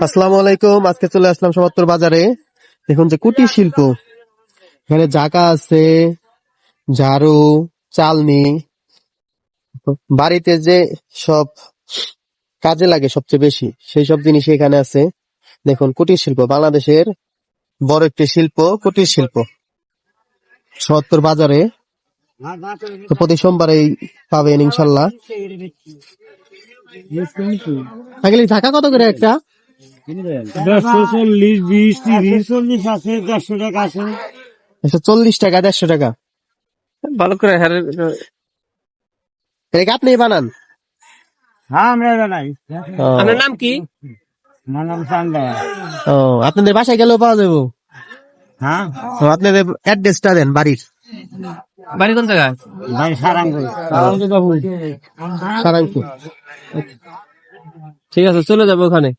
আসসালামু আলাইকুম। আজকে চলে আসলাম সমাত্তর বাজারে। দেখুন যে কুটির শিল্প। এখানে জাকা আছে, ঝাড়ু, চালনি। বাড়িতে যে সব কাজে লাগে সবচেয়ে বেশি, সেই সব জিনিস এখানে আছে। দেখুন, কুটির শিল্প, বাংলাদেশের বড় একটি শিল্প, কুটির শিল্প। সত্তর বাজারে। প্রতি সোমবারেই পাবেন ইনশাল্লাহ। আগে ঢাকা কত করে একটা? চল্লিশ বিশ তিরিশ। চল্লিশ আছে দেড়শো টাকা আছে। একশো চল্লিশ টাকা দেড়শো টাকা। ভালো করে হ্যাঁ এটা আপনি বানান। হ্যাঁ আমরা আপনার নাম কি? আমার নাম চান্দা ও আপনাদের বাসায় গেলেও পাওয়া যাব। হ্যাঁ। আপনাদের অ্যাড্রেসটা দেন বাড়ির। বাড়ি কোন জায়গায়? ঠিক আছে চলে যাব ওখানে।